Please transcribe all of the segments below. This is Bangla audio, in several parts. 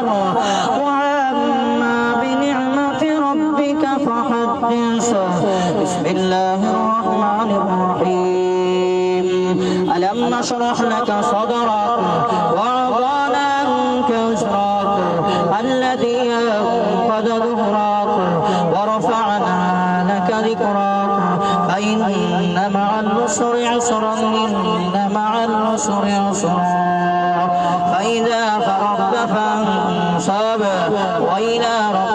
وذكرا وأما بنعمة ربك فحدث. بسم الله الرحمن الرحيم. ألم نشرح لك صدرك ووضعنا عنك وزرك الذي قد ظهرك ورفعنا لك ذكرك فإن مع العسر عسرا إن مع العسر عسرا. فإذا فرغت فانصب وإلى ربك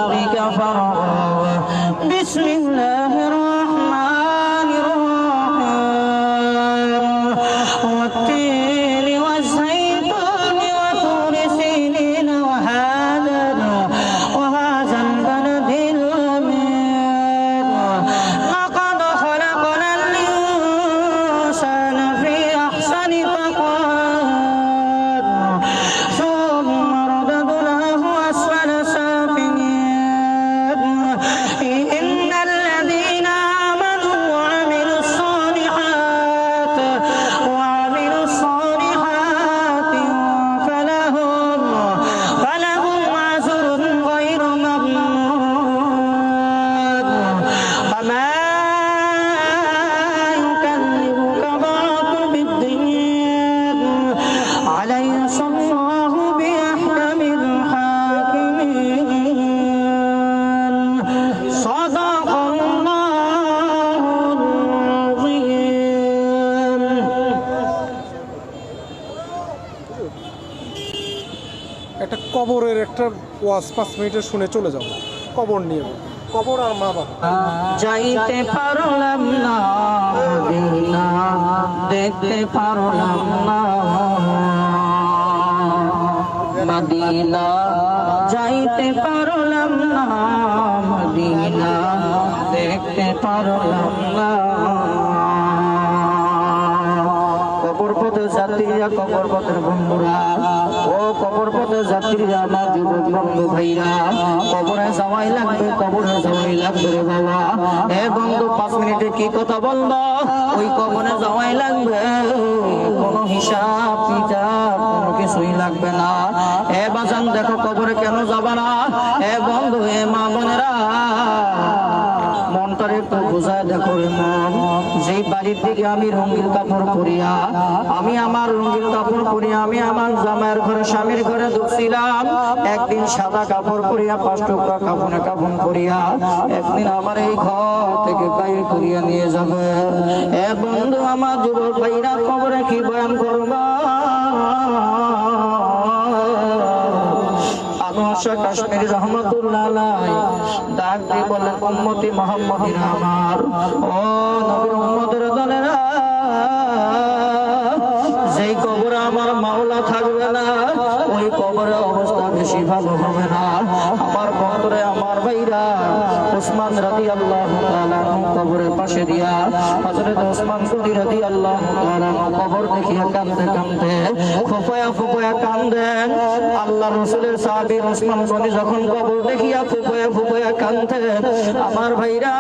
ওয়াজ পাঁচ মিনিটে শুনে চলে যাও কবর নিয়ে কবর আর মা বাবা। যাইতে পারলাম না দেখতে পারলাম না। মদিনা, যাইতে পারলাম না, মদিনা, দেখতে পারলাম না। কবর পথে যাত্রীরা কবর পথের বন্ধুরা কবর পথে যাত্রীরা আমার যুবক বন্ধু ভাইরা। কবরে যাওয়াই লাগবে, কবরে যাওয়াই লাগবে রে বাবা। এ বন্ধু, পাঁচ মিনিটে কি কথা বলব ওই কবরে যাওয়াই লাগবে। কোনো হিসাব কিতাব, কোনো কিছুই লাগবে না। এ বাজান, দেখো কবরে কেন যাবা না? এ বন্ধু, এ মা বোনেরা বাড়ির থেকে আমি রঙিন কাপড় পরিয়া, আমি আমার রঙিন কাপড় পরিয়া, আমি আমার জামাইয়ের ঘরে, স্বামীর ঘরে ঢুকছিলাম একদিন সাদা কাপড় পরিয়া, পাঁচ টুকরা কাপড়ে কাপড় পরিয়া, একদিন আমার এই ঘর থেকে বাইর করিয়া নিয়ে যাবে। এ বন্ধু আমার যুবক ভাইরা, খবরে কি বয়ান করবা? আনোয়াশা কাশ্মীর রহমতুল্লাহ ডাক দিয়ে বলেন উম্মতি মোহাম্মদিন আমার। ও নবী উম্মতের যেই কবরে আমার মাওলা থাকবে না। ওই কবরে অবস্থা বেশি ভালো হবে না। আমার বন্ধুরে আমার ভাইরা ওসমান রাদি আল্লাহ কবরের পাশে দিয়া হজরত ওসমান গনি রাদি আল্লাহ কবর দেখিয়া কান্দে কান্দে ফুফায়া ফুফায়া কান্দেন আল্লাহ রসুলের সাহাবী ওসমান গনি যখন কবর দেখিয়া ফুফায়া ফুফায়া কান্দেন আমার ভাইরা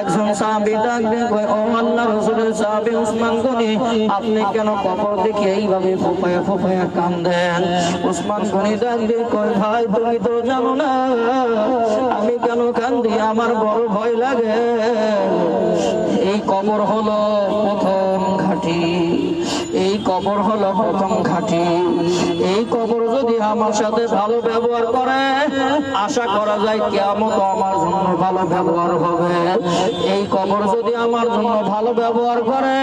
একজন সাহাবী ডাক দিয়ে কয়, ও আল্লাহ রসুলের সাহাবী ওসমান গনি, আপনি কেন কবর দেখে এইভাবে ফোপায়া ফোপায়া কান্দেন? ওসমান গনি ডাক ডাকবে, কয়, ভাই, তুমি তো জানো না, আমি কেন কান্দি? আমার বড় ভয় লাগে। এই কবর হলো প্রথম কবর হলো প্রথম ঘাটি। এই কবর যদি আমার সাথে ভালো ব্যবহার করে, আশা করা যায় কেমন আমার জন্য ভালো ব্যবহার হবে। এই কবর যদি আমার জন্য ভালো ব্যবহার করে,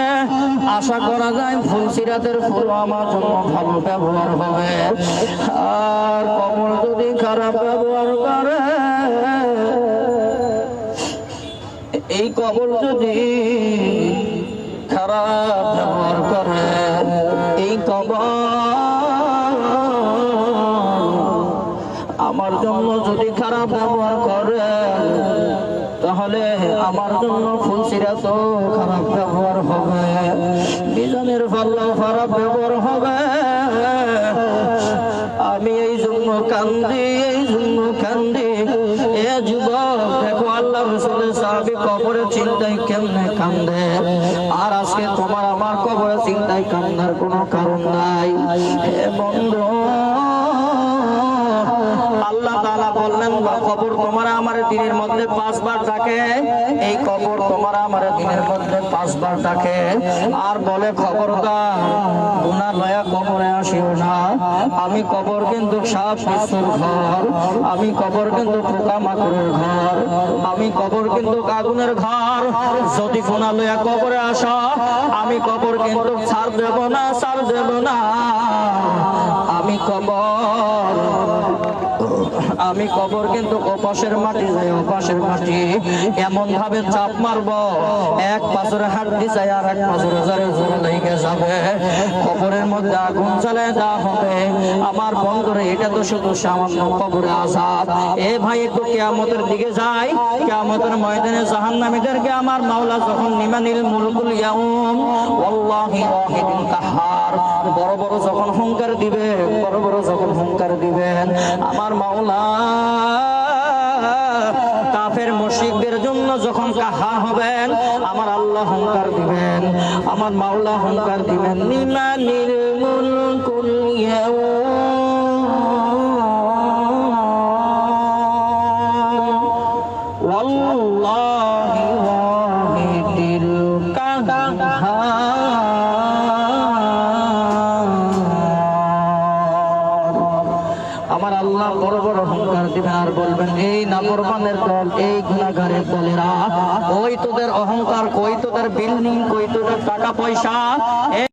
আশা করা যায় ফুল সিরাতের ফুল আমার জন্য ভালো ব্যবহার হবে। আর কবর যদি খারাপ ব্যবহার করে, এই কবর যদি খারাপ ব্যবহার করে আমার জন্য যদি খারাপ ব্যবহার করে, তাহলে আমার জন্য ফুলসিরা তো খারাপ ব্যবহার হবে। বিজনের ভালো খারাপ ব্যবহার হবে। আমি এই জন্য কান্দি। রসুলের সাহাবি কবরের চিন্তায় কেমনে কান্দে? আর আজকে তোমার আমার কবরের চিন্তায় কান্দার কোনো কারণ নাই। হে বন্ধু কবর তোমার আমার দিনের মধ্যে পাঁচবার ডাকে। এই কবর তোমার আমার দিনের মধ্যে পাঁচবার ডাকে। আর বলে, খবরদার, গুনা লয়া কবরে আসিও না। আমি কবর কিন্তু সাপ শিশুর ঘর। আমি কবর কিন্তু পোকা মাকড়ের ঘর। আমি কবর কিন্তু আগুনের ঘর। যদি গুনা লয়া কবরে আসা, আমি কবর কিন্তু ছাড় দেব না, ছাড় দেব না। আমি কবর আমি কবর কিন্তু ওপাশের মাটি ওপাশের মাটি। এমন ভাবে চাপ মারবো, এক পাশরে হাড্ডি যাই আর এক পাশরে জোরে জোরে লেগে যাবে। কবরের মধ্যে আগুন জ্বালে দেওয়া হবে। আমার বন্ধুরে, এটা তো শুধু সামান্য কবরে আজাদ। এ ভাই, একটু কেয়ামতের দিকে যাই। কেয়ামতের ময়দানে জাহান্নামীদেরকে আমার মাওলা যখন নিমানিল মুলকুল ইয়াউম, ওয়াল্লাহি ওয়াহিদুল কাহার, বড় বড় যখন হুঙ্কার দিবে বড় বড় যখন হুঙ্কার দিবেন, আমার মাওলা কাফের মুশরিকদের জন্য যখন কাহা হবেন, আমার আল্লাহ হুঙ্কার দিবেন, আমার মাওলা হুঙ্কার দিবেন। নিমানিল মুলকুল ইয়াউম। আল্লাহ বড় বড় হংকার দিবেন আর বলবেন, এই নাফরমানের দল, এই গুণাগারের দলেরা, ওই তোদের অহংকার, কই তোদের বিল্ডিং কই তোদের টাকা পয়সা?